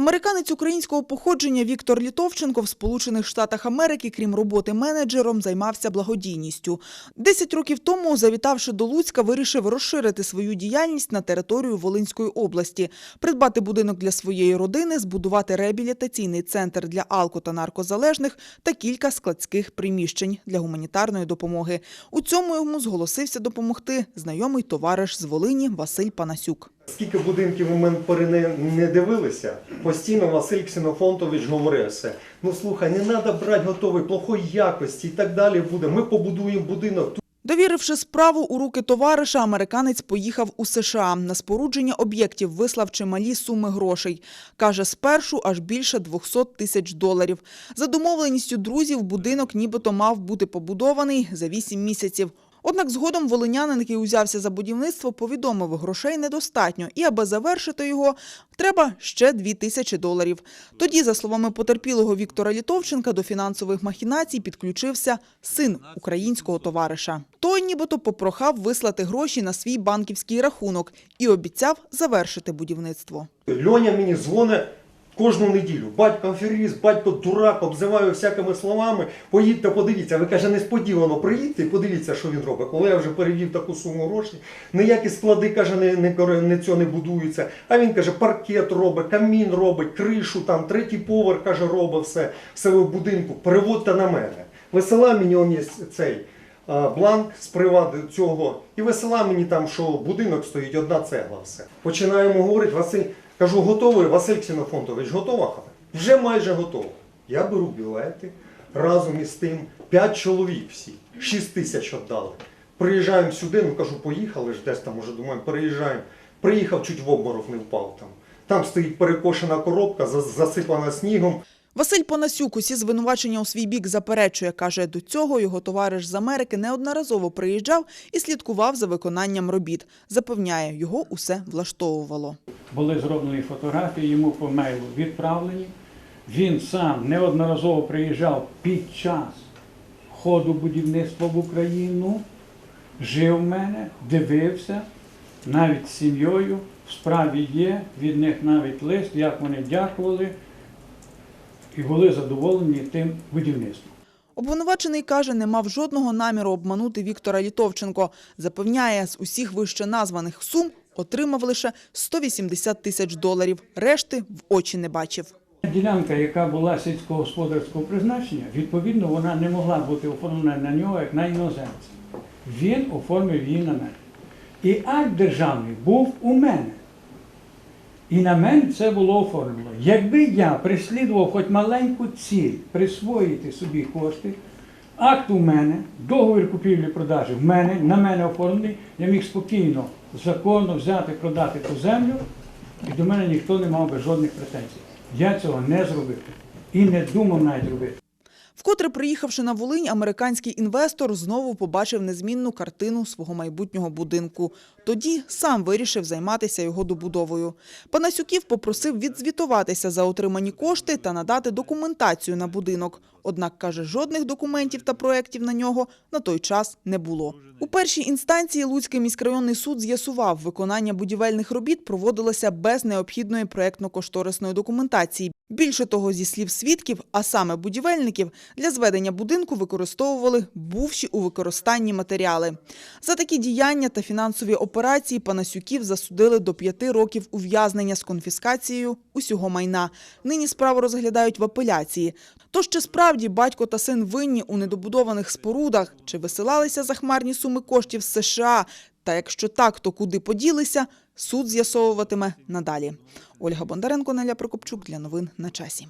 Американець українського походження Віктор Літовченко в Сполучених Штатах Америки, крім роботи менеджером, займався благодійністю. Десять років тому, завітавши до Луцька, вирішив розширити свою діяльність на територію Волинської області, придбати будинок для своєї родини, збудувати реабілітаційний центр для алко та наркозалежних та кілька складських приміщень для гуманітарної допомоги. У цьому йому зголосився допомогти знайомий товариш з Волині Василь Панасюк. Скільки будинків у мене перене не дивилися, постійно Василь Ксенофонтович говорив все. Ну слухай, не треба брати готовий, плохої якості і так далі буде. Ми побудуємо будинок. Довіривши справу у руки товариша, американець поїхав у США. На спорудження об'єктів вислав чималі суми грошей. Каже, спершу аж більше 200 тисяч доларів. За домовленістю друзів, будинок нібито мав бути побудований за 8 місяців. Однак згодом волинянин, який узявся за будівництво, повідомив, грошей недостатньо, і аби завершити його, треба ще 2 тисячі доларів. Тоді, за словами потерпілого Віктора Літовченка, до фінансових махінацій підключився син українського товариша. Той нібито попрохав вислати гроші на свій банківський рахунок і обіцяв завершити будівництво. Льоня мені дзвонить кожну неділю. Батько аферіст, батько дурак, обзиваю всякими словами. Поїдьте, подивіться. Ви каже, несподівано приїдьте і подивіться, що він робить. Коли я вже перевів таку суму грошей, ніякі склади каже, не, не, не цього не будуються. А він каже, паркет робить, камін робить, кришу, там третій поверх каже, робить все, все в будинку. Переводьте на мене. Весела мені он є цей. Бланк з приводу цього і весела мені там, що будинок стоїть, одна цегла все. Починаємо говорити, Василь, кажу, готовий, Василь Ксенофонтович, готова хата? Вже майже готова. Я беру білети разом із тим, п'ять чоловік всі, шість тисяч віддали. Приїжджаємо сюди, ну кажу, поїхали ж десь там, уже думаємо, переїжджаємо. Приїхав, чуть в обморок не впав там. Там стоїть перекошена коробка, засипана снігом. Василь Панасюк усі звинувачення у свій бік заперечує. Каже, до цього його товариш з Америки неодноразово приїжджав і слідкував за виконанням робіт. Запевняє, його усе влаштовувало. були зроблені фотографії, йому по мейлу відправлені. Він сам неодноразово приїжджав під час ходу будівництва в Україну, жив в мене, дивився, навіть з сім'єю. В справі є, від них навіть лист, як вони дякували і були задоволені тим будівництвом. Обвинувачений каже, не мав жодного наміру обманути Віктора Літовченко. Запевняє, з усіх вище названих сум отримав лише 180 тисяч доларів. Решти в очі не бачив. Ділянка, яка була сільськогосподарського призначення, відповідно, вона не могла бути оформлена на нього як на іноземця. Він оформив її на мене. І акт державний був у мене. І на мене це було оформлено. Якби я прислідував хоч маленьку ціль присвоїти собі кошти, акт у мене, договір купівлі-продажі в мене, на мене оформлений, я міг спокійно, законно взяти, продати ту землю, і до мене ніхто не мав би жодних претензій. Я цього не зробив і не думав навіть робити. Вкотре приїхавши на Волинь, американський інвестор знову побачив незмінну картину свого майбутнього будинку. Тоді сам вирішив займатися його добудовою. Панасюків попросив відзвітуватися за отримані кошти та надати документацію на будинок. Однак, каже, жодних документів та проєктів на нього на той час не було. У першій інстанції Луцький міськрайонний суд з'ясував, виконання будівельних робіт проводилося без необхідної проєктно-кошторисної документації. Більше того, зі слів свідків, а саме будівельників, для зведення будинку використовували бувші у використанні матеріали. За такі діяння та фінансові операції Панасюків засудили до п'яти років ув'язнення з конфіскацією усього майна. Нині справу розглядають в апеляції. Тож чи справді батько та син винні у недобудованих спорудах, чи висилалися захмарні суми коштів з США, та якщо так, то куди поділися, суд з'ясовуватиме надалі. Ольга Бондаренко, Неля Прокопчук для новин на часі.